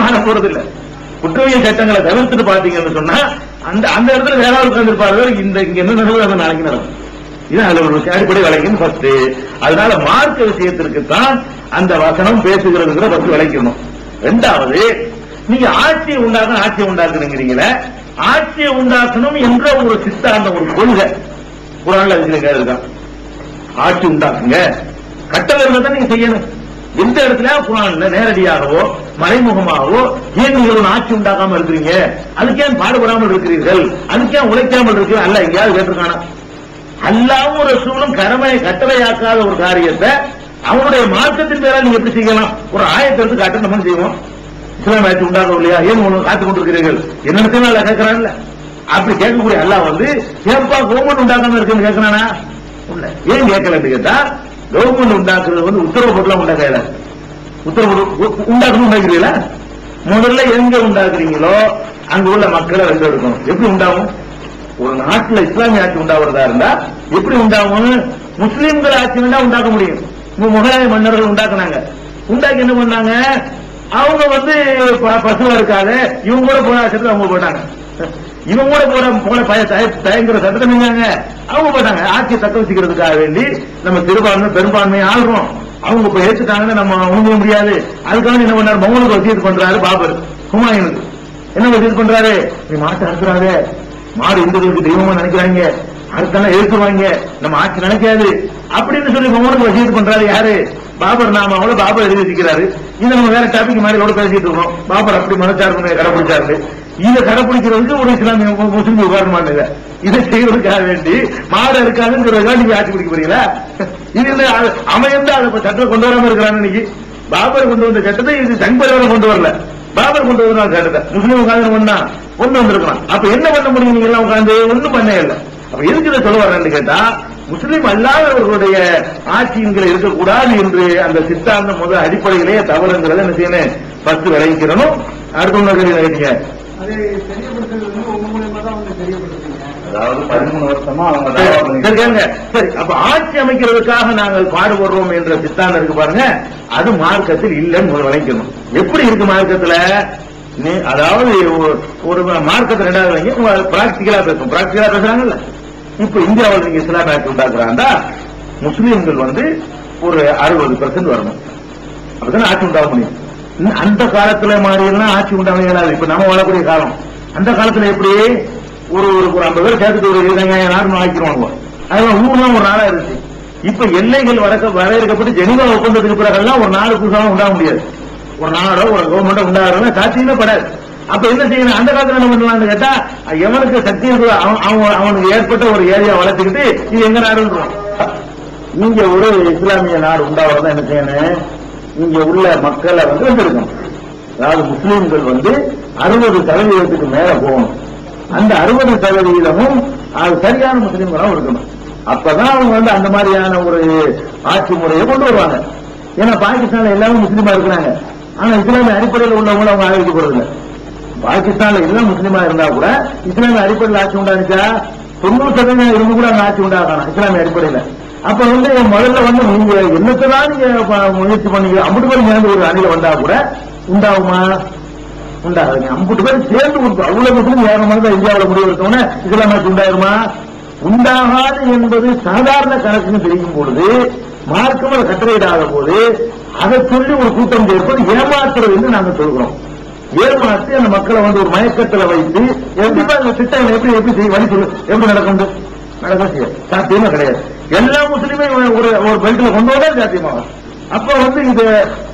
மாற போறது இல்ல குற்றவியல் சட்டங்களை தவிர்த்துட்டு பாத்தீங்கன்னு சொன்னா அந்த அந்த இடத்துல வேற ஒரு உட்கார்ந்துருப்பாரு இந்த இங்க என்ன நடக்குது அந்த நாளைக்கு நடக்கும். இது அதுல ஒரு அடிப்படை விளக்கின்னு ஃபர்ஸ்ட் அதனால மார்க்க விஷயத்திற்கு தான் அந்த வசனம் பேசுகிறதுங்கிற ஃபர்ஸ்ட் விளக்கணும். ரெண்டாவது நீங்க ஆட்சியை உண்டாக்கணும் ஆட்சியை உண்டாக்கணுங்கிறீங்களே ஆட்சியை உண்டாக்கணும் என்ற ஒரு சித்தாந்தம் ஒரு கொள்கை. குரான்ல இருக்கிற இருக்கான் ஆட்சி உண்டாக்குங்க. கட்டளை தான் நீங்க செய்யணும். எந்த இடத்துல குரான்ல நேரடியாகவோ மறைமுகமாகவோ ஏன் நீங்கள் ஒரு ஆட்சி உண்டாக்காம இருக்கிறீங்க அதுக்கேன் பாடுபடாமல் இருக்கிறீர்கள்? அதுக்கேன் உழைக்காமல் இருக்கிறீர்கள்? அல்ல எங்கேயாவது கேட்டிருக்கானா? அல்லாவும் ஒரு சூழலும் கடமையை கட்டளையாக்காத ஒரு காரியத்தை அவனுடைய மார்க்கத்தின் பேரால் நீங்க எப்படி செய்யலாம்? ஒரு ஆயத்தை எடுத்து காட்ட நம்ம செய்வோம்? இஸ்லாம் ஆட்சி உண்டாகும் இல்லையா? ஏன் காத்துக் கொண்டிருக்கிறீர்கள்? என்னன்னு அல்ல கேட்கிறான்ல அப்படி கேட்கக்கூடிய அல்லாஹ் வந்து ஏன்பா கவர்மெண்ட் உண்டாக்காம இருக்குன்னு கேட்கிறானா? ஏன் கேட்கலன்னு கேட்டா கவர்மெண்ட் உண்டாக்குறது வந்து உத்தரவு போட்டுலாம் உண்டாக்கல உத்தரவு உண்டாக்கணும் உண்டாக்குறீங்களா முதல்ல எங்க உண்டாக்குறீங்களோ அங்க உள்ள மக்களை வென்று எடுக்கணும் எப்படி உண்டாகும்? ஒரு நாட்டுல இஸ்லாமிய ஆட்சி உண்டாகிறதா இருந்தா எப்படி உண்டாகும் முஸ்லீம்கள் ஆட்சி வேண்டா உண்டாக்க முடியும். முகலாய மன்னர்கள் உண்டாக்குனாங்க. உண்டாக்கி என்ன பண்ணாங்க? அவங்க வந்து ப- பசுவா இருக்காது இவங்க கூட போன அவங்க போட்டாங்க. இவங்க கூட போற போல பய தய- தயங்குற சட்டத்தை நீங்க அவங்க போட்டாங்க. ஆட்சியை தக்க வச்சுக்கிறதுக்காக வேண்டி நம்ம சிறுபான்மை பெரும்பான்மையை ஆள்றோம். அவங்க இப்ப ஏத்துட்டாங்கன்னு நம்ம உணர முடியாது. அதுக்காக என்ன பண்ணாரு? மௌனுக்கு வசியத்து பண்றாரு பாபர். ஹுமாயூனுக்கு என்ன வசியத்து பண்றாரு? நீ மாட்டை அறுத்துறாத மாடு இந்துக்களுக்கு தெய்வமா நினைக்கிறாங்க. அடுத்தாலும் எழுத்துவாங்க நம்ம ஆட்சி நினைக்காது. அப்படின்னு சொல்லி மௌனுக்கு வசியத்து பண்றாரு யாரு? பாபர் நாம. அவ்வளவு பாபர் எழுதி வச்சுக்கிறாரு. இதை நம்ம வேற டாபிக் மாதிரி கூட பேசிட்டு இருக்கோம். பாபர் அப்படி மனச்சார்பு கடைபிடிச்சாரு. இதை கடைபிடிக்கிறதுக்கு ஒரு இஸ்லாமிய முஸ்லீம் முஸ்லிம் இதை செய்வதற்காக வேண்டி மாடு இருக்காதுங்கிறதுக்காக நீங்க ஆட்சி பிடிக்க போறீங்களா? இது இல்ல அது- அதை சட்டம் சட்டத்தை கொண்டு வராம இருக்கிறாங்க இன்னைக்கு. பாபர் கொண்டு வந்த சட்டத்தை இது தன்பரவரை கொண்டு வரல. பாபர் கொண்டு வந்த சட்டத்தை. முஸ்லீம் உட்காந்து ஒண்ணா? கொண்டு வந்திருக்கலாம். அப்ப என்ன பண்ண முடியும் நீங்க எல்லாம் உட்காந்து ஒண்ணும் பண்ண இல்லை. அப்ப எதுக்கு இதை சொல்ல வரேன்னு கேட்டா முஸ்லீம் அல்லாதவர்களுடைய ஆட்சியங்கள் இருக்கக்கூடாது என்று அந்த சித்தாந்தம் முதல் அடிப்படையிலேயே தவறுங்கிறத என்ன செய்யணும்? ஃபர்ஸ்ட் விளைவிக்கிறனும் அடுத்த ஒண்ணு கேட்டீங்க. அதை தெரியப்படுத்துறது வந்து உங்க மூலியமா தான் வந்து தெரியப்படுத்துங்க அதாவது பதிமூணு வருஷமா அவங்க சரி, அப்ப ஆட்சி அமைக்கிறதுக்காக நாங்கள் பாடுபடுறோம் என்ற சித்தாந்தம் இருக்கு பாருங்க. அது மார்க்கத்தில் இல்லைன்னு விளைக்கணும் எப்படி இருக்கு மார்க்கத்துல? நீ அதாவது ஒரு- ஒரு மார்க்கத்தை ரெண்டாவது வைங்க பிராக்டிகலா பேசும் பிராக்டிகலா பேசுறாங்கல்ல. இப்ப இந்தியாவில் நீங்க இஸ்லாம் ஆக்ட் உண்டாக்குறாண்டா முஸ்லீம்கள் வந்து ஒரு அறுபது பெர்சன்ட் வரணும். அப்படிதான் ஆட்சி உண்டாக முடியும் அந்த காலத்துல மாதிரி எல்லாம் ஆட்சி உண்டாக இயலாது இப்ப நம்ம வாழக்கூடிய காலம். அந்த காலத்துல எப்படி? ஒரு ஒரு ஐம்பது பேர் சேர்த்துட்டு ஒரு இருபதாயிரம் நார்மல் ஆக்கிடுவாங்க அதெல்லாம் ஊர்லாம் ஒரு நாளா இருந்துச்சு. இப்ப எல்லைகள் வடக்க வரையறுக்கப்பட்டு ஜெனிவா ஒப்பந்தத்துக்கு பிறகெல்லாம் ஒரு நாடு புதுசாக உண்டாக முடியாது. ஒரு நாடோ ஒரு கவர்மெண்டோ உண்டாகிறதுனா சாத்தியமே படாது. அப்ப என்ன செய்யணும்? அந்த காலத்துல என்ன பண்ணலாம்னு கேட்டா எவனுக்கு சக்தி இருக்கோ அவன் அவனுக்கு ஏற்பட்ட ஒரு ஏரியா வளர்த்துக்கிட்டு இது எங்க நாடுன்றான் நீங்க ஒரு இஸ்லாமிய நாடு உண்டாவதான் என்ன செய்யணும்? இங்க உள்ள மக்களை வந்து வந்திருக்கணும். அதாவது முஸ்லீம்கள் வந்து அறுபது சதவீதத்துக்கு மேல போகணும். அந்த அறுபது சதவீதமும் அது சரியான முஸ்லீம்களாகவும் இருக்கணும். அப்பதான் அவங்க வந்து அந்த மாதிரியான ஒரு ஆட்சி முறையை கொண்டு வருவாங்க. ஏன்னா பாகிஸ்தான்ல எல்லாமே முஸ்லீமா இருக்கிறாங்க. ஆனா இஸ்லாமிய அடிப்படையில் உள்ளவங்களும் அவங்க ஆதரிக்கப்படுறது போறது பாகிஸ்தான்ல எல்லாம் முஸ்லீமா இருந்தா கூட இஸ்லாமிய அடிப்படையில் ஆட்சி உண்டானுச்சா தொண்ணூறு சதவீதம் இருந்து கூட அந்த ஆட்சி உண்டாகணும் இஸ்லாமிய அடிப்படையில். அப்ப வந்து முதல்ல வந்து நீங்க என்னத்தான் நீங்க முயற்சி பண்ணீங்க. அம்புட்டு பேர் சேர்ந்து ஒரு அணியில வந்தா கூட உண்டாகுமா? உண்டாகுங்க அம்புட்டு பேர் சேர்ந்து கொடுத்து அவ்வளவு மட்டும் ஏற மாதிரி தான் இந்தியாவில் முடிவு எடுத்தோன்னே இதெல்லாம் உண்டாயிருமா? உண்டாகாது என்பது சாதாரண கணக்குன்னு தெரியும் பொழுது மார்க்கம் கட்டளையிடாத போது அதை சொல்லி ஒரு கூட்டம் சேர்ப்பது ஏமாத்துறது என்று நாங்கள் சொல்கிறோம். ஏமாற்றி அந்த மக்களை வந்து ஒரு மயக்கத்தில் வைத்து எப்படி அந்த திட்டங்களை எப்படி எப்படி செய்ய வழி சொல்லு எப்படி நடக்கும் நடக்க செய்யாது சாத்தியமே கிடையாது. எல்லா முஸ்லீமே ஒரு ஒரு பெல்ட்ல கொண்டு வந்தா சாத்தியமாகும் அப்ப வந்து இது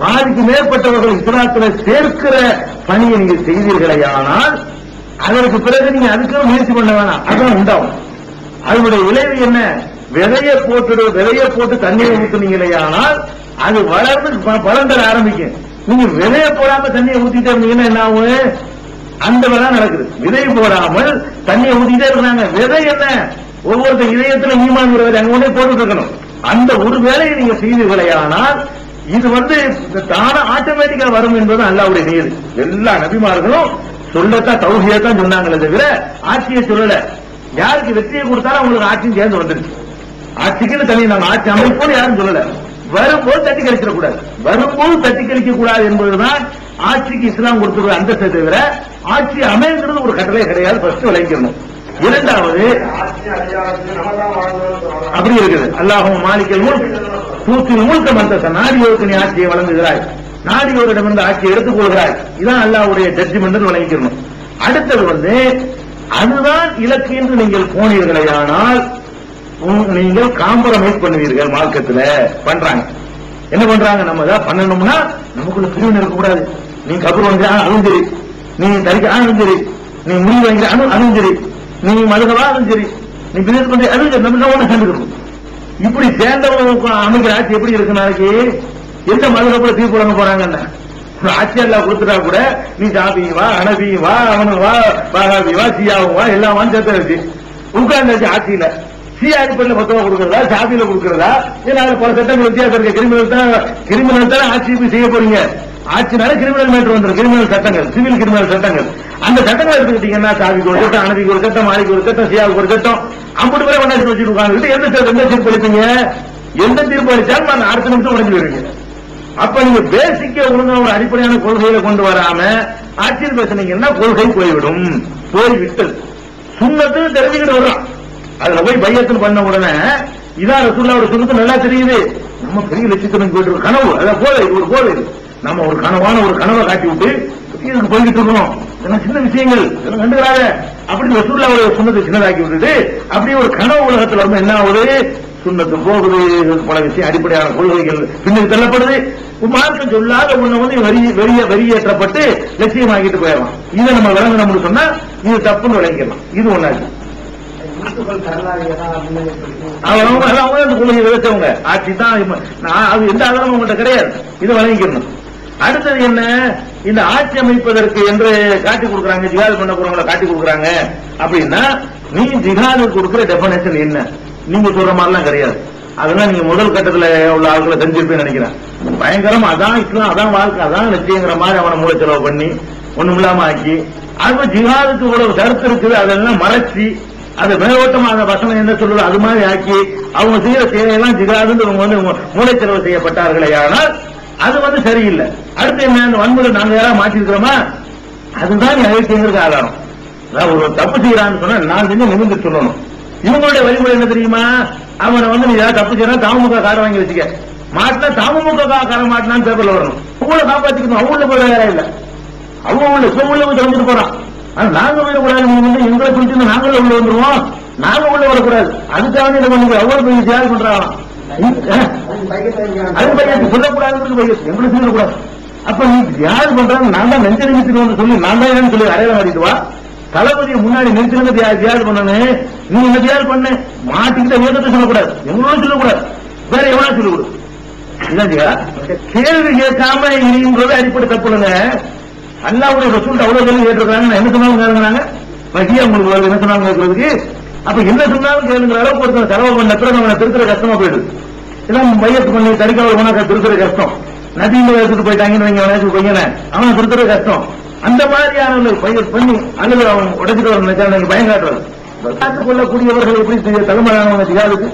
பாதிக்கு மேற்பட்டவர்கள் இஸ்லாத்துல சேர்க்கிற பணியை நீங்க செய்தீர்களே ஆனால் அதற்கு பிறகு நீங்க அதுக்கு முயற்சி பண்ண வேணாம். அதான் உண்டாகும். அதனுடைய விளைவு என்ன? விதைய போட்டு விதைய போட்டு தண்ணியை ஊத்துனீங்களே ஆனால் அது வளர்ந்து பலன் தர ஆரம்பிக்கும். நீங்க விதைய போடாம தண்ணியை ஊத்திட்டே இருந்தீங்கன்னா என்ன ஆகும்? அந்த வேலை நடக்குது. விதை போடாமல் தண்ணியை ஊத்திட்டே இருந்தாங்க விதை என்ன? ஒவ்வொருத்தர் இதயத்துல ஈமான் விதை அங்க கொண்டே போட்டுட்டு இருக்கணும். அந்த ஒரு வேலையை நீங்க செய்து ஆனால் இது வந்து தான ஆட்டோமேட்டிக்கா வரும் என்பது அல்லாவுடைய நியது எல்லா நபிமார்களும் சொல்லத்தான் தௌசியத்தான் சொன்னாங்களே தவிர ஆட்சியை சொல்லல. யாருக்கு வெற்றியை கொடுத்தாலும் அவங்களுக்கு ஆட்சியும் சேர்ந்து வந்துருச்சு. ஆட்சிக்குன்னு தனி நாங்க ஆட்சி அமைப்போம் யாரும் சொல்லல. வரும்போது தட்டி கழிச்சிட கூடாது. வரும்போது தட்டி கழிக்க கூடாது என்பதுதான் ஆட்சிக்கு இஸ்லாம் கொடுத்துருக்க அந்தஸ்தை தவிர ஆட்சி அமைங்கிறது ஒரு கட்டளை கிடையாது. ஃபர்ஸ்ட் விளங்கிக்கணும் இரண்டாவது அப்படி இருக்குது. அல்லாஹும் மாலிக்கல் முல்க் தூத்தில் முழுக்க மந்தத்தை நாடியோருக்கு நீ ஆட்சியை வழங்குகிறாய். நாடியோரிடமிருந்து ஆட்சியை எடுத்துக் கொள்கிறாய் இதான் அல்லாஹ்வுடைய ஜட்ஜ்மெண்ட் வழங்கிக்கணும் அடுத்தது வந்து அதுதான் இலக்கு என்று நீங்கள் போனீர்களே ஆனால் நீங்கள் காம்பரமைஸ் பண்ணுவீர்கள் மார்க்கத்துல. பண்றாங்க. என்ன பண்றாங்க? நம்ம ஏதாவது பண்ணணும்னா நமக்குள்ள பிரிவினை இருக்கக்கூடாது. நீ கபர் வந்து அதுவும் சரி நீ தரிக்க அதுவும் சரி நீ முடிவு வாங்கி அதுவும் அதுவும் சரி. நீ மதுகவா அதுவும் சரி. நீ பிசினஸ் பண்ற அதுவும் நம்ம ஒண்ணு சேர்ந்துக்கணும் இப்படி சேர்ந்தவங்க அமைக்கிற ஆட்சி எப்படி இருக்கு நாளைக்கு? எந்த மதுகப்புல தீர்ப்பு வழங்க போறாங்கன்னு ஒரு ஆட்சி எல்லாம் கொடுத்துட்டா கூட நீ ஜாபி வா அணவியும் வா அவனும் வா பாகாபி வா சியாவும் வா எல்லாம் வாங்க சேர்த்து வச்சு. உட்கார்ந்து ஆட்சியில. சியா அடிப்படையில் மொத்தமா கொடுக்கறதா? ஜாபியில கொடுக்கறதா? ஏன்னா பல சட்டங்கள் வித்தியாசம் இருக்கு. கிரிமினல் தான் கிரிமினல் தான் ஆட்சி செய்ய போறீங்க. ஆட்சினால கிரிமினல் மேட்டர் வந்துரும் கிரிமினல் சட்டங்கள் சிவில் கிரிமினல் சட்டங்கள். அந்த சட்டங்களை எடுத்துக்கிட்டீங்கன்னா சாபிக்கு ஒரு சட்டம் அனதிக்கு ஒரு சட்டம் மாலிக்கு ஒரு சட்டம் சியாவுக்கு ஒரு சட்டம். ஐம்பது பேரை ஒன்னாச்சு வச்சுட்டு உட்கார்ந்துட்டு எந்த சட்டம் எந்த தீர்ப்பு அளிப்பீங்க? எந்த தீர்ப்பு அளிச்சாலும் நான் அடுத்த நிமிஷம் உடஞ்சு வருவீங்க அப்ப நீங்க பேசிக்க ஒழுங்கா ஒரு அடிப்படையான கொள்கையில கொண்டு வராம ஆட்சியில் பேசுனீங்கன்னா கொள்கை போய்விடும். போய்விட்டது. சுண்ணத்து தெரிஞ்சுக்கிட்டு வர்றோம் அதுல போய் பையத்தில் பண்ண உடனே இதான் ரசூல்லாவோட சுண்ணத்து நல்லா தெரியுது. நம்ம பெரிய லட்சத்திற்கு போயிட்டு ஒரு கனவு அதான் போல இது ஒரு போல இது நம்ம ஒரு கனவான ஒரு கனவை காட்டி விட்டு இதுக்கு போய்கிட்டு இருக்கணும் இதெல்லாம் சின்ன விஷயங்கள்? இதெல்லாம் கண்டுக்கிறாங்க. அப்படி ரசூல்லாவோட சுண்ணத்தை சின்னதாக்கி விட்டுட்டு அப்படியே ஒரு கனவு உலகத்தில் வந்து என்ன ஆகுது? சுண்ணத்து போகுது. பல விஷயம் அடிப்படையான கொள்கைகள் பின்னுக்கு தள்ளப்படுது. மார்க்கம் சொல்லாத ஒண்ணு வந்து வெளிய வெறிய லட்சியம் லட்சியமாக்கிட்டு போயிடலாம். இதை நம்ம விளங்கணும்னு சொன்னா இது தப்புன்னு விளங்கிடலாம். இது ஒண்ணாச்சு அவங்க அந்த கொள்கையை விதைச்சவங்க. ஆட்சி தான் நான் அது எந்த ஆதாரமும் உங்கள்கிட்ட கிடையாது. இதை வழங்கிக்கணும் அடுத்தது என்ன? இந்த ஆட்சி அமைப்பதற்கு என்று காட்டி கொடுக்குறாங்க ஜிகாது பண்ண போறவங்களை காட்டி கொடுக்குறாங்க. அப்படின்னா நீ ஜிகாது கொடுக்குற டெபனேஷன் என்ன? நீங்க சொல்ற மாதிரிலாம் கிடையாது. அதெல்லாம் நீங்க முதல் கட்டத்துல உள்ள ஆட்களை தெரிஞ்சிருப்பேன்னு நினைக்கிறேன். பயங்கரம் அதான் இஸ்லாம் அதான் வாழ்க்கை அதான் லட்சியங்கிற மாதிரி அவனை மூளை செலவு பண்ணி ஒண்ணும் இல்லாம ஆக்கி அது ஜிஹாதுக்கு இவ்வளவு கருத்து இருக்குது அதெல்லாம் மறைச்சி அது மேலோட்டமாக வசனம் என்ன சொல்றது அது மாதிரி ஆக்கி அவங்க செய்யற சேவையெல்லாம் ஜிகாதுன்னு இவங்க வந்து மூளை செய்யப்பட்டார்களே ஆனால் அது வந்து சரியில்லை. அடுத்து என்ன வன்முறை நாங்க யாராவது மாற்றிருக்கிறோமா? அதுதான் அழைப்புங்கிறது ஆதாரம். ஒரு தப்பு செய்யறான்னு சொன்னா நான் செஞ்சு நிமிந்து சொல்லணும். இவங்களுடைய வழிமுறை என்ன தெரியுமா? அவனை வந்து நீ ஏதாவது தப்பு செய்யறா தாமுக காரை வாங்கி வச்சுக்க. மாட்டினா தாமுக காரை மாட்டினான்னு பேப்பர்ல வரணும். அவங்கள காப்பாத்திக்கணும். அவங்கள போய் வேற இல்ல. அவங்க உள்ள சூழ்நிலை போய் திறந்துட்டு போறான். ஆனா நாங்க போயிடக்கூடாது நீங்க வந்து எங்களை குறிச்சு நாங்களும் உள்ள வந்துருவோம். நாங்க உள்ள வரக்கூடாது. அதுக்காக என்ன பண்ணுங்க அவ்வளவு பெரிய தியாகம் பண்றாங்க அது பையன் சொல்லக்கூடாதுன்னு பையன் எங்களை சொல்லக்கூடாது அப்ப நீ யார் பண்றாங்க நான் தான் நெஞ்ச நிமிஷத்துக்கு சொல்லி நான் தான் என்னன்னு சொல்லி அடையாளம் மாட்டிட்டு வா தளபதியை முன்னாடி நிறுத்திருந்து தியாது பண்ணனு நீ என்ன தியாது பண்ணு மாட்டிக்கிட்ட வேதத்தை சொல்லக்கூடாது எங்களோட சொல்லக்கூடாது வேற எவ்வளவு சொல்லக்கூடாது இல்லையா கேள்வி கேட்காம இனின்றது அடிப்படை தப்புடுங்க அல்லாவுடைய ரசூல் அவ்வளவு கேள்வி கேட்டிருக்காங்க நான் என்ன சொன்னாலும் கேளுங்கிறாங்க வகியா உங்களுக்கு வருது என்ன சொன்னாலும் கேட்கறதுக்கு அப்ப என்ன சொன்னாலும் கேளுங்கிற அளவுக்கு ஒருத்தர் செலவு பண்ண பிறகு அவனை திருத்துற கஷ்டமா போயிடுது. எல்லாம் மையத்து பண்ணி தறிக்காவல் போனா திருத்துற கஷ்டம். நதியில எடுத்துட்டு போயிட்டாங்கன்னு நீங்க அவனை பையனை அவனை திருத்துற கஷ்டம். அந்த மாதிரியான பயிர் பண்ணி அல்லது அவன் உடைச்சிட்டு வர நினைச்சா எனக்கு பயம் காட்டுறது. காத்துக் கொள்ளக்கூடியவர்கள் எப்படி செய்ய தலைமையானவங்க ஜிகாதுக்கு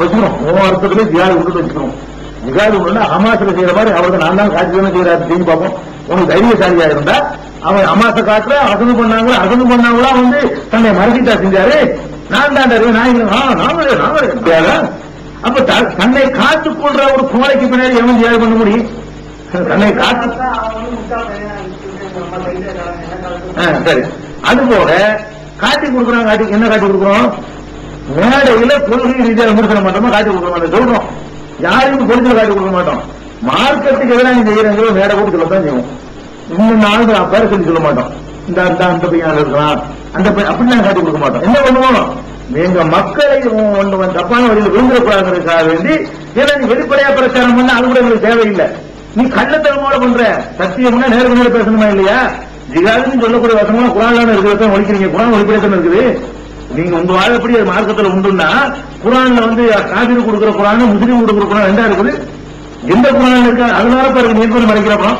வச்சுக்கணும். மூணு ஜிகாது விட்டு வச்சுக்கணும். ஜிகாது ஒண்ணு அமாசில செய்யற மாதிரி அவருக்கு நான் தான் காட்சி தானே செய்யறாரு செஞ்சு பார்ப்போம். உனக்கு தைரியசாலியா இருந்தா அவன் அமாசை காட்டுல அசனு பண்ணாங்களா அசனு பண்ணாங்களா வந்து தன்னை மறைச்சிட்டா செஞ்சாரு. நான் தான் நான் நாங்களே நாங்களே அப்ப தன்னை காத்துக் கொள்ற ஒரு கோழைக்கு பின்னாடி எவன் ஜியாது பண்ண முடியும்? தன்னை காத்து சரி. அது போக காட்டி கொடுக்குறோம் காட்டி என்ன காட்டி கொடுக்குறோம்? மேடையில கொள்கை ரீதியாக விமர்சனம் மாட்டோமா காட்டி கொடுக்க மாட்டோம் சொல்றோம். யாரையும் பொறுத்து காட்டி கொடுக்க மாட்டோம். மார்க்கெட்டுக்கு எதிராக நீ செய்யறீங்களோ மேடை கூட சொல்லத்தான் செய்வோம். இன்னும் நாலு பேர சொல்லி சொல்ல மாட்டோம். இந்த அந்த அந்த பையன் இருக்கலாம் அந்த பையன் அப்படி நான் காட்டி கொடுக்க மாட்டோம். என்ன பண்ணுவோம்? எங்க மக்களை ஒன்று தப்பான வழியில் விழுந்துடக்கூடாதுங்கிறதுக்காக வேண்டி ஏன்னா வெளிப்படையா பிரச்சாரம் பண்ண அது கூட எங்களுக்கு தேவையில்லை. நீ கள்ளத்தனமோட பண்ற. சத்தியம்னா நேருக்கு நேரம் பேசணுமா இல்லையா? ஜிகாதுன்னு சொல்லக்கூடிய வசனம் குரான் இருக்கிறத ஒழிக்கிறீங்க. குரான் ஒழிக்கிறதுன்னு இருக்குது. நீங்க உங்க வாழப்படி அது மார்க்கத்தில் உண்டுன்னா குரான்ல வந்து காபிரி கொடுக்குற குரான் முஸ்லீம் கொடுக்குற குரான் ரெண்டா இருக்குது. எந்த குரான் இருக்கா? அதனால பாருங்க நீர் மறைக்கிறப்போ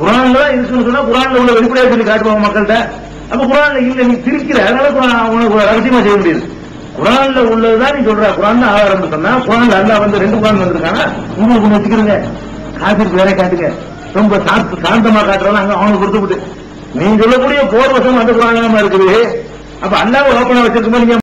குரான்ல இருக்குன்னு சொன்னா குரான்ல உள்ள வெளிப்படையா சொல்லி காட்டுவாங்க மக்கள்கிட்ட. அப்ப குரான்ல இல்ல நீ திரிக்கிற அதனால குரான் உனக்கு ரகசியமா செய்ய முடியாது. குரான்ல உள்ளதுதான் நீ சொல்ற. குரான் ஆதாரம் சொன்னா குரான்ல அல்லா வந்து ரெண்டு குரான் வந்திருக்காங்க உங்களுக்கு ஒண்ணு வச்சுக்கிறீங்க. காபிருக்கு வேற காட்டுங்க. ரொம்ப சாந்த- சாந்தமா காட்டுறதா அங்க அவனுக்கு கொடுத்து விட்டு நீங்க சொல்லக்கூடிய போர் வசம் அந்த குரான் இருக்குது. அப்ப அல்லாவை ஓப்பனா வச்சிருக்கும்போது நீங்க